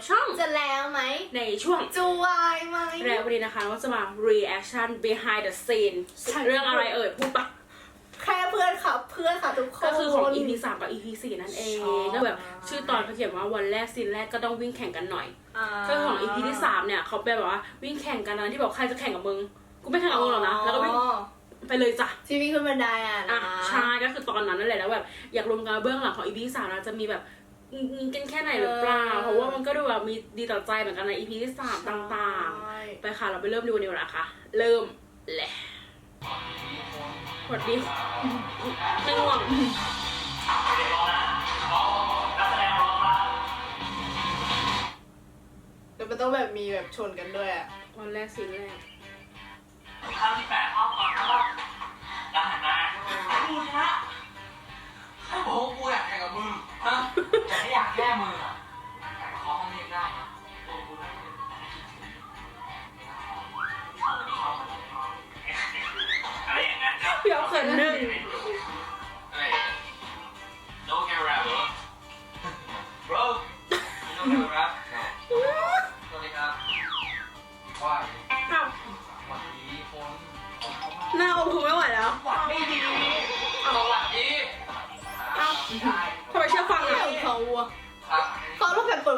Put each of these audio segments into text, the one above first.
กับช่องจะแล้วไหม ในช่วงจูวายไหมแล้ววันนี้นะคะเราจะมา reaction behind the scene ใช่เรื่องอะไรเอ่ยพูดปะแค่เพื่อนค่ะเพื่อนค่ะทุกคน ก็คือของ EP 3กับ EP 4นั่นเองใช่ก็แบบชื่อตอนเขาเขียนว่าวันแรกซีนแรกก็ต้องวิ่งแข่งกันหน่อยาก็คือของ EP ที่3เนี่ยเขาเป็นแบบว่าวิ่งแข่งกันนะที่บอกใครจะแข่งกับมึงกูไม่แข่งกับมึงหรอกนะแล้วก็วิ่งอ๋อไปเลยจ้ะที่วิ่งขึ้นบันไดอะอะนะใช่ก็คือตอนนั้นนั่นแหละแล้วแบบอยากรวมกันเบื้องหลังของ EP ที่3นะจะมีแบบง กันแค่ไหนหรือเปล่า เพราะว่ามันก็ดูแบบมีดีต่อใจเหมือนกันใน EP ที่3ต่างใช่ๆไปค่ะเราไปเริ่มดูกันดีกว่านะคะเริ่มแหละสวัสดีไม่ง่วงเดี๋ยวมันต้องแบบมีแบบชนกันด้วยอะวันแรกซีนแรกข้าวที่แปดห้องก่อนนะครับแล้วหันมาดูชนะถ้าบอกว่ากูอยากแข่งกับมึงฮะแต่ ไ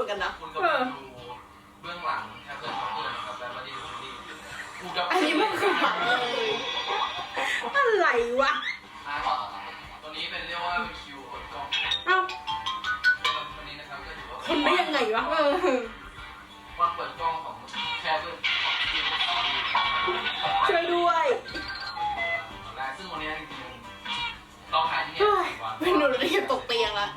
มือนกันนะ คุณกำลังดูเบื้องหลังแคปเจอร์ของเพื่อนนะครับและมาดีดูดีกูกับอันนี้มันคือหลังเลยอะไรวะอ่าต่อตัวนี้เป็นเรียกว่าเป็นคิวอดกล้องอ้าววันนี้นะครับก็ถือว่าคนได้ยังไงวะเออวันเปิดกล้องของแคปเจอร์ของคิวช่วยด้วยและซึ่งวันนี้จริงๆเราถ่ายที่นี่เฮ้ยวันเป็นหนูเรียนตกเตียงละ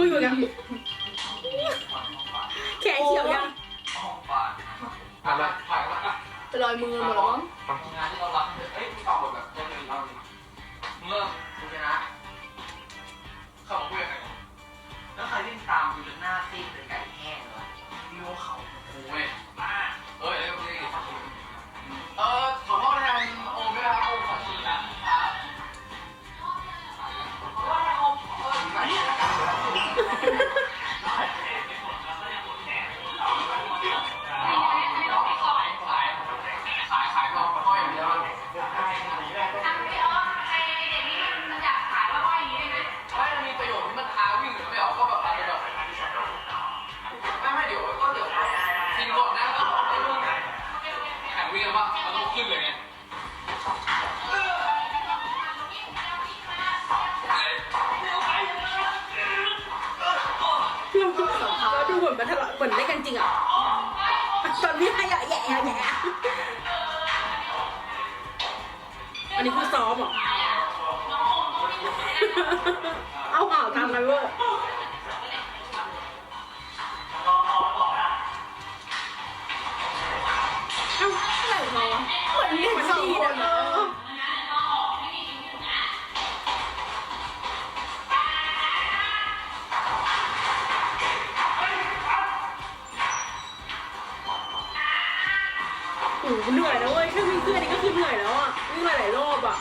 มืออยู่ยังวันห้องผ่านแขนเขียวยังห้องผ่านนะครับอะแล้วถ่ายแล้วอะไปลอยมือหมดแล้วมั้งงานที่เรารับเอ้ยตอบแบบตัวเองเราเมื่อคุณชนะเขาบอกว่ายังไงแล้วใครวิ่งตามอยู่จนหน้าซีดเป็นไก่แห้งเลยวะพี่ว่าเขาโอ้ยมาเอ้ยเอ้ยเอ้ยเออขอโทษแทนโอมด้วยนะครับโอ มือนมันทะเลาะเหมือนเล่นกันจริงอะตอนนี้ให้อะแย่อะแย่อันนี้คือซ้อมเหรอเอาเห่าทำกันเวอร์เอ้าอะไรของเขาอเหมือนเรียนสองคน เหนื่อยแล้วเว้ยแค่วิ่งเพื่อนนี่ก็คือเหนื่อยแล้วอะวิ่งมาหลายรอบอะ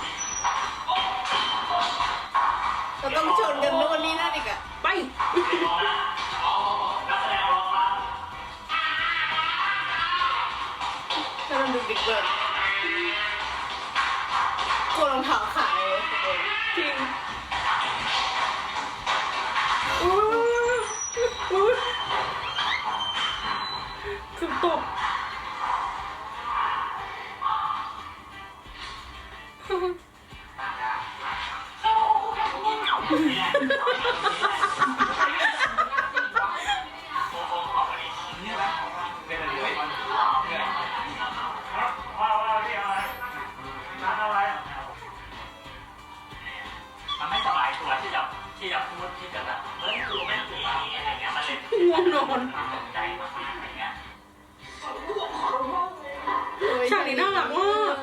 ฉากนี้น่ารักมาก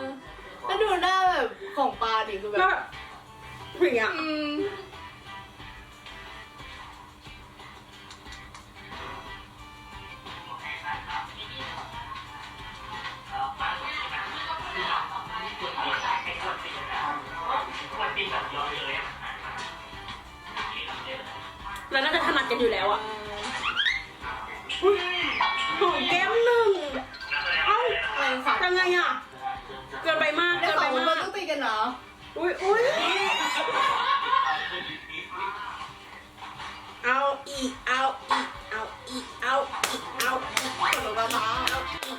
แล้วดูหน้า ของปลาดิคือแบบแบบอย่างเงี้ยอืจะถนัดกันอยู่แล้วอะขอมแกมหนึ่งเอ้าอะไยังไงอะเกินไปมาก เกินไปมาก เหรอ อุ้ยอุ้ยเอาอีกเอาอีกเอาอีกเอาอีกเอาอีกตกลงกันนะเอาอีก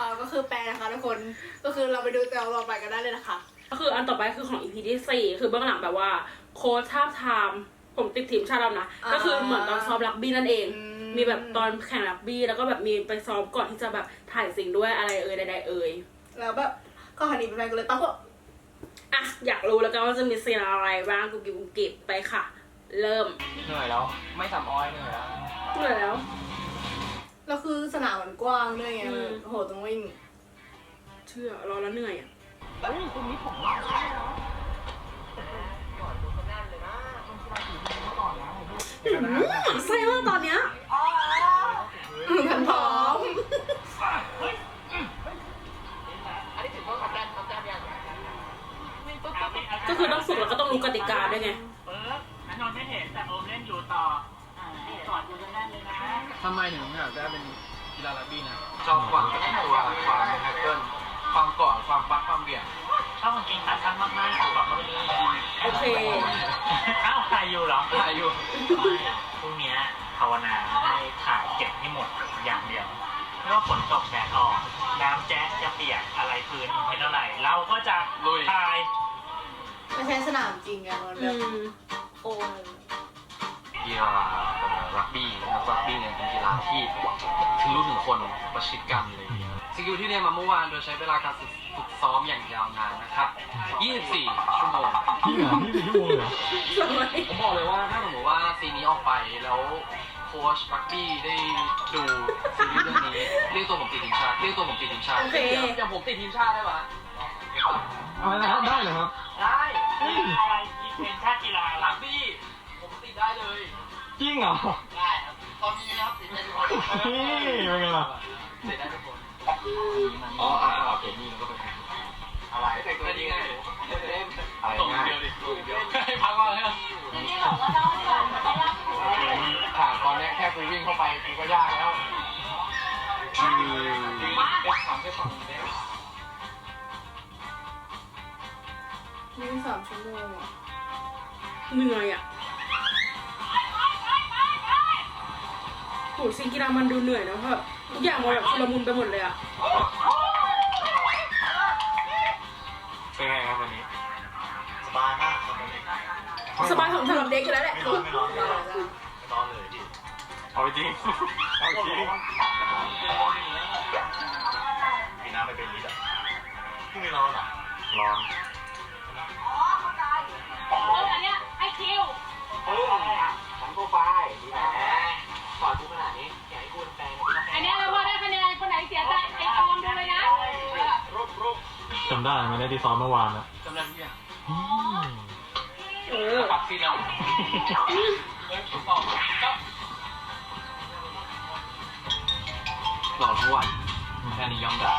อ่าก็คือแปลนะคะทุกคนก็คือเราไปดูแต่ต่อไปกันได้เลยนะคะ ก็คืออันต่อไปคือของ EP ที่สี่คือเบื้องหลังแบบว่า โค้ชท่าทาม ผมติดทีมชาติแล้วนะ ก็คือเหมือนตอนซ้อมรักบี้นั่นเอง อืม มีแบบตอนแข่งรักบี้แล้วก็แบบมีไปซ้อมก่อนที่จะแบบถ่ายสิ่งด้วยอะไรเอ่ยใดๆเอ่ยแล้วแบบก็หันอีกเป็นแฟนกันเลยตั้งก็อะอยากรู้แล้วกันว่าจะมีซีนอะไรบ้างกุบกิบกุบกิบไปค่ะ เริ่มเหนื่อยแล้ว ไม่สำออยเหนื่อยแล้วเหนื่อยแล้วแล้วคือสนามมันกว้างด้วยไงอืมโอ้โหต้องวิ่งเชื่อรอแล้วเหนื่อยอะเฮ้ยคุณนี้ผมว่าใช่เหรอก่อนดูเขาแน่นเลยนะต้องคิดว่าถึงเขาก่อนนะหืมไส้ มากๆคือแบบเขาเลยโอเค เอ้าถ่ายอยู่เหรอถ่ายอยู่พรุ่งเนี้ยภาวนาให้ถ่ายเก็บให้หมดอย่างเดียวไม่ว่าฝนตกแดดออก น้ำแจ๊สจะเปียกอะไรพื้นเป็นเท่าไหร่ เราก็จะลุย ถ่าย ไม่ใช่สนามจริงอะมันแบอืบมโอ้ย กีฬารักบี้นักรักบี้เนี่ยเป็นกีฬาที่ถึงรู้ถึงคนประชิดกันเลยสกิลที่เรียนมาเมื่อวานโดยใช้เวลาการฝึกฝึกซ้อมอย่างยาวนานนะครับ 24 ชั่วโมง พี่เหรอพี่เป็นชั่วโมงเลยเหรอสมัยผมบอกเลยว่าถ้าสมมติว่าซีนนี้ออกไปแล้วโค้ชรักบี้ได้ดูซีรีส์เรื่องนี้เรียกตัวผมติดทีมชาติเรียกตัวผมติดทีมชาติโอเค อย่างผมติดทีมชาติได้ปะอะไรนะครับได้เลยครับ ได้ อะไรเป็นชาติกีฬารัรักกบี้ จริงเหรอได้ครับตอนนี้นะครับติดได้ทุกคนเฮ้ยเป็นไงล่ะติดได้ทุกคนอ๋ออ่าโอเคนี่ก็เป็นอะไรแต่ตัวนี้ไงอะไรส่งเดียวดิส่งเดียวให้พักก่อนเลยผ่านตอนนี้แค่กูวิ่งเข้าไปกูก็ยากแล้วคือเอ็กซ์สามแค่สองเด้นี่สามชั่วโมงอะเหนื่อยอะ โหซีนกีฬามันดูเหนื่อยนะแบบทุกอย่างมันแบบชุลมุนไปหมดเลยอะเป็นไงครับวันนี้สบายมากครับวันนี้สบายของสำหรับเด็กอยู่แล้วแหละไม่ร้อนไม่ร้อนไม่ร้อนไม่ร้อนเลยดิเอาไปจริงเอาจริงมีน้ำไปเป็นลิตรอะที่ไม่ร้อนอะร้อนอันเนี้ยให้คิวเฮ้ยฉันโปรไฟล์ดีแหมสอนกูขน จำได้ไหมได้ที่ซ้อมเมื่อวานนะจำได้ทุกอย่างอืมเออปักซีนแล้วเฮ้ยตอบครับหล่อทุกวันแค่นี้ยอมได้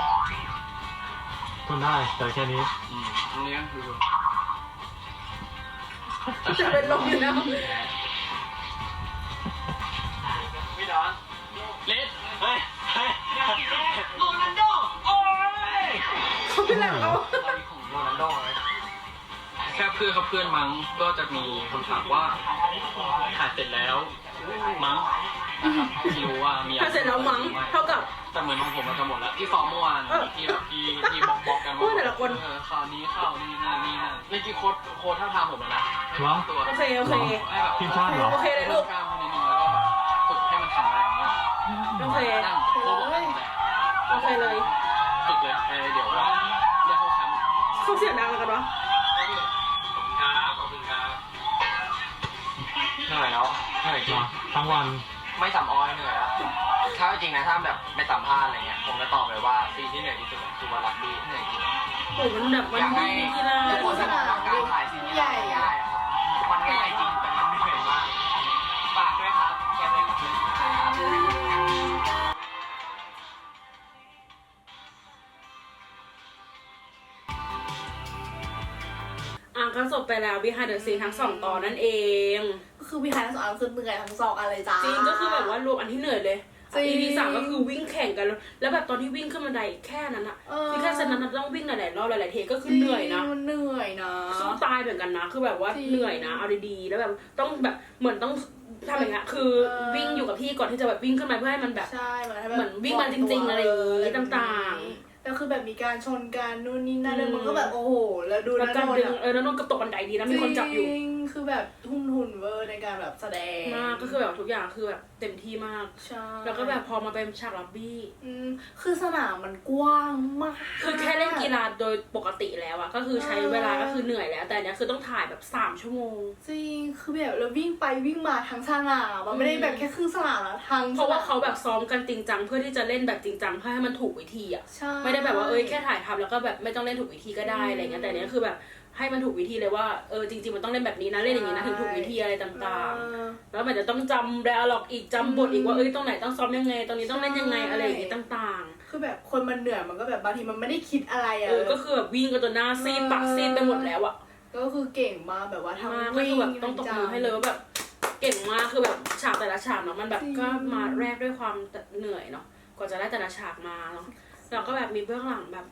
ทนได้แต่แค่นี้อืมตรงนี้ก็คือจะเป็นลมอยู่แล้ว เขาเป็นอะไรของเขาอะไรของโรนัลโดเลยแค่เพื่อนกับเพื่อนมั้งก็จะมีคนถามว่าถ่ายเสร็จแล้วมั้งนะครับที่รู้ว่ามีอะถ้าไรเสร็จแล้วมั้งเท่ากับ แต่เหมือนของผมมันจะหมดแล้วที่ซ้อมเมื่อวานเออที่แบบที่ที่บอกบอกกันพูว่าดแต่ละคน เออคราวนี้เข้านี่นั่นนี่นั่นเมื่อกี้โค้ดโค้ดท่าทางผมแล้วนะให้วางตัวโอเคโอเค ให้แบบทีมชาติเหรอ โอเคเลยลูก กล้ามนิดนึงแล้วก็แบบฝึกให้มันแข็งแรงอย่างเงี้ยโอเคนั่งโค้ดบอกว่าโอเคเลย ฝึกเลยเออเดี๋ยวว่าเรียกเข้าแคมป์ เขาเสียงดังแล้วกันวะครับขอบคุณครับเหนื่อยแล้วเหนื่อยจริงมาทั้งวันไม่สัมออยเหนื่อยแล้วถ้าจริงนะถ้าแบบไปสัมภาษณ์อะไรเงี้ยผมจะตอบเลยว่าซีนที่เหนื่อยที่สุดคือวันรักบี้เหนื่อยจริงโอ้มันแบบมันอยากให้มีกีฬาทุกคนจะบอกว่าการถ่ายซีนนี้มัน บไปแล้ว behind the scene ทั้งสองตอนนั่นเอง ก็คือวิหารทั้งสองอันคือเหนื่อยทั้งสองอันเลยจ้า จริงก็คือแบบว่ารวมอันที่เหนื่อยเลยจริง EP สามก็คือวิ่งแข่งกันแล้วแบบตอนที่วิ่งขึ้นบันไดแค่นั้นอะเออคือแค่เซนนั้นต้องวิ่งหลายๆรอบหลายๆเทคก็คือเหนื่อยนะจริงมันเหนื่อยนะ สู้ตายเหมือนกันนะ คือแบบว่าจริงเหนื่อยนะเอาดีๆแล้วแบบต้องแบบเหมือนต้องทำอย่างเงี้ยคือเออ วิ่งอยู่กับที่ก่อนที่จะแบบวิ่งขึ้นมาเพื่อให้มันแบบ ใช่เหมือนให้แบบเหมือนวิ่งมาจริงๆอะไรอย่างงี้ต่างๆ แล้วคือแบบมีการชนกันนู่นนี่นั่นอืมมันก็แบบโอ้โห แล้วดูแล้วนะการโดนดึงอะ เออแล้วนนท์ก็ตกบันไดดีนะมีคนจับอยู่ จริงคือแบบทุ่มทุนเวอร์ในการแบบแสดงมากก็คือแบบทุกอย่างคือแบบเต็มที่มาก ใช่ แล้วก็แบบพอมาเป็นฉากล็อบบี้อืมคือสนามมันกว้างมาก คือแค่เล่นกีฬาโดยปกติแล้วอะก็คือใช้เวลาก็คือเหนื่อยแล้ว แต่อันเนี้ยคือต้องถ่ายแบบสามชั่วโมง จริง คือแบบเราวิ่งไปวิ่งมาทั้งสนามมันไม่ได้แบบแค่ครึ่งสนามนะทั้งเพราะว่าเขาแบบซ้อมกันจริงจังเพื่อที่จะเล่นแบบจริงจังเพื่อให้มันถูกวิธีอะใช่ไม่ได้แบบว่าเอ้ยแค่ถ่ายทำแล้วก็แบบไม่ต้องเล่นถูกวิธีก็ได้อืมอะไรเงี้ยแต่อันเนี้ยคือแบบ ให้มันถูกวิธีเลยว่าเออจริง ๆ มันต้องเล่นแบบนี้นะเล่นอย่างนี้นะถึงถูกวิธีอะไรต่างเออๆแล้วมันจะต้องจำ dialog อีกจำบทอีกว่าเอ้ยตรงไหนต้องซ้อมยังไงตรงนี้ต้องเล่นยังไงใช่อะไรอย่างงี้ต่างคือแบบคนมันเหนื่อยมันก็แบบบางทีมันไม่ได้คิดอะไรๆอะเออก็คือแบบวิ่งกันจนหน้าซีดปากซีดไปหมดแล้วอะก็คือเก่งมากแบบว่าทั้งมากก็วิ่คืงอแบบต้องตบมือให้เลยว่าแบบเก่งมากคือแบบฉากแต่ละฉากเนาะมันแบบจริงก็มาแรกด้วยความเหนื่อยเนาะกว่าจะได้แต่ละฉากมาเนาะแล้วก็แบบมีเบื้องหลังแบบ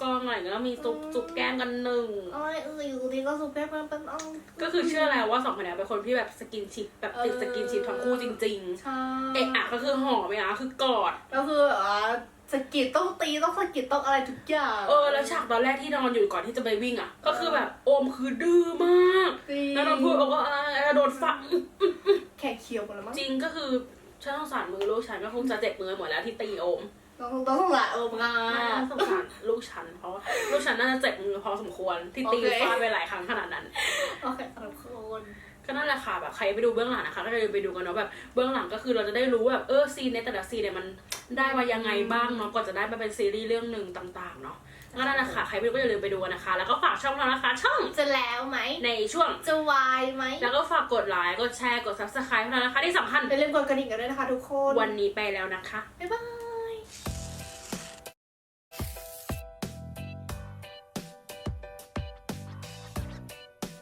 กองอะไรอย่างเงี้ยแล้วมีซุปซุปแกล้มกันหนึ่งเอ้ยเอออยู่ดีก็สุดแป๊บมันเป็นเอาก็คือเชื่อแล้วว่าสองคนเนี้ยเป็นคนที่แบบสกินชิปแบบติดสกินชิปทั้งคู่จริง ใช่ๆ เอะอะก็คือหอมไปอะคือกอด ก็คือแบบว่าสะกิดต้องตีต้องสะกิดต้องอะไรทุกอย่างเออแล้วฉากตอนแรกที่นอนอยู่ก่อนที่จะไปวิ่งอะก็คือแบบโอมคือดื้อมาก จริงแล้วนอนพูดโอมก็อ่าแล้วโดนฝังแข่เคียวหมดแล้วมั้งจริงก็คือฉันสงสารมือลูกฉันก็คงจะเจ็บมือหมดแล้วที่ตีโอม ต้องต้องสงสารเออมาน่าสงสารลูกฉันเพราะว่าลูกฉันน่าจะเจ็บมือพอสมควรที่ตีโอเค ฟาดไปหลายครั้งขนาดนั้น โอเคสำหรับคนก็นั่นแหละค่ะแบบใครไปดูเบื้องหลังนะคะก็จะไปดูกันเนาะแบบเบื้องหลังก็คือเราจะได้รู้ว่าแบบเออซีนในแต่ละซีนเนี่ยมันได้มายังไงบ้างเนาะก่อนจะได้มาเป็นซีรีส์เรื่องหนึ่งต่างๆเนาะก็นั่นแหละค่ะใครไปดูก็อย่าลืมไปดูกันนะคะ แล้วก็ฝากช่องเรานะคะช่องจะแล้วไหม ในช่วง จะวายไหมแล้วก็ฝากกดไลค์กดแชร์กด subscribe ให้เรานะคะที่สำคัญอย่าลืมกดกระดิ่งกันด้วยนะคะทุกคนวันนี้ไปแล้วนะคะ บ๊ายบาย